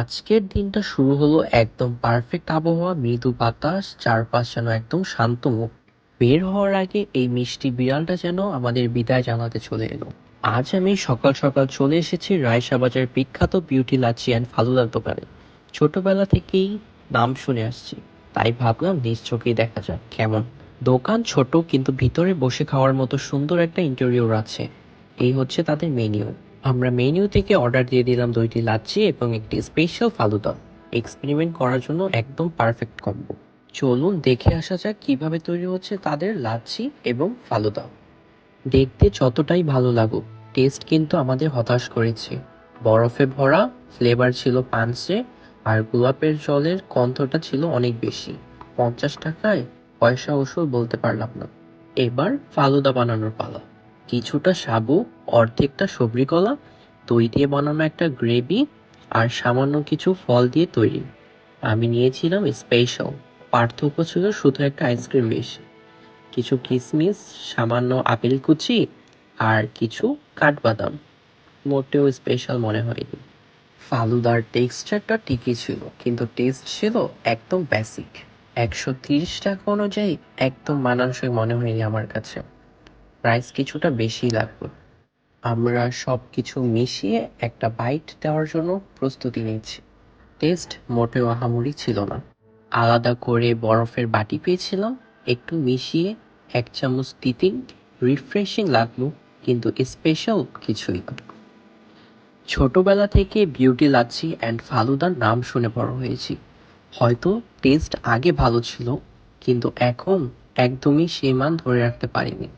আজকের দিনটা শুরু হলো একদম পারফেক্ট আবহাওয়া, মৃদু বাতাস, চারপাশ যেন একদম শান্ত মুখ। বের হওয়ার আগে এই মিষ্টি বিড়ালটা যেন আমাদের বিদায় জানাতে চলে এলো। আজ আমি সকাল সকাল চলে এসেছি রায়সা বাজার বিখ্যাত বিউটি লাচ্ছি অ্যান্ড ফালুদার দোকানে। ছোটবেলা থেকেই নাম শুনে আসছি, তাই ভাবলাম নিজ চোখেই দেখা যাক কেমন। দোকান ছোট কিন্তু ভিতরে বসে খাওয়ার মতো সুন্দর একটা ইন্টেরিয়র আছে। এই হচ্ছে তাদের মেনিউ আমরা মেনু থেকে অর্ডার দিয়ে দিলাম দুইটি লাচ্ছি এবং একটি স্পেশাল ফালুদা। এক্সপেরিমেন্ট করার জন্য একদম পারফেক্ট কম্বো চলুন দেখে আসা যাক কীভাবে তৈরি হচ্ছে তাদের লাচ্ছি এবং ফালুদা। দেখতে যতটাই ভালো লাগুক টেস্ট কিন্তু আমাদের হতাশ করেছে। বরফে ভরা ফ্লেভার ছিল পাঞ্চে, আর গোলাপের জলের গন্ধটা ছিল অনেক বেশি। পঞ্চাশ টাকায় পয়সা ওষুধ বলতে পারলাম না। এবার ফালুদা বানানোর পালা। কিছুটা সাবু, অর্ধেকটা সবরি কলা, দই দিয়ে বানানো একটা গ্রেভি আর সামান্য কিছু ফল দিয়ে তৈরি। আমি নিয়েছিলাম স্পেশাল পার্থক্য ছিল শুধু একটা আইসক্রিম বেশি কিছু কিশমিশ সামান্য আপেল কুচি আর কিছু কাঠবাদাম। মোটেও স্পেশাল মনে হয়নি। ফালুদার টেক্সচারটা ঠিকই ছিল, কিন্তু টেস্ট ছিল একদম বেসিক একশো তিরিশ টাকা অনুযায়ী একদম মানানসই মনে হয়নি আমার কাছে। প্রাইস কিছুটা বেশি লাগবে। আমরা সব কিছু মিশিয়ে একটা বাইট দেওয়ার জন্য প্রস্তুতি নিচ্ছি। টেস্ট মোটেও আহামরি ছিল না। আলাদা করে বরফের বাটি পেয়েছিলাম, একটু মিশিয়ে এক চামচ দিতে রিফ্রেশিং লাগল, কিন্তু স্পেশাল কিছুই না। ছোটবেলা থেকে বিউটি লাচ্ছি অ্যান্ড ফালুদার নাম শুনে বড় হয়েছি। হয়তো টেস্ট আগে ভালো ছিল, কিন্তু এখন একদমই সেই মান ধরে রাখতে পারিনি।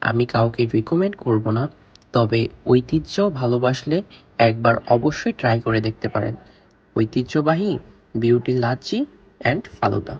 আমি কাউকে রিকমেন্ড করব না, তবে ঐতিহ্য ভালোবাসলে একবার অবশ্যই ট্রাই করে দেখতে পারেন। ঐতিহ্যবাহী বিউটি লাচ্ছি অ্যান্ড ফালুদা।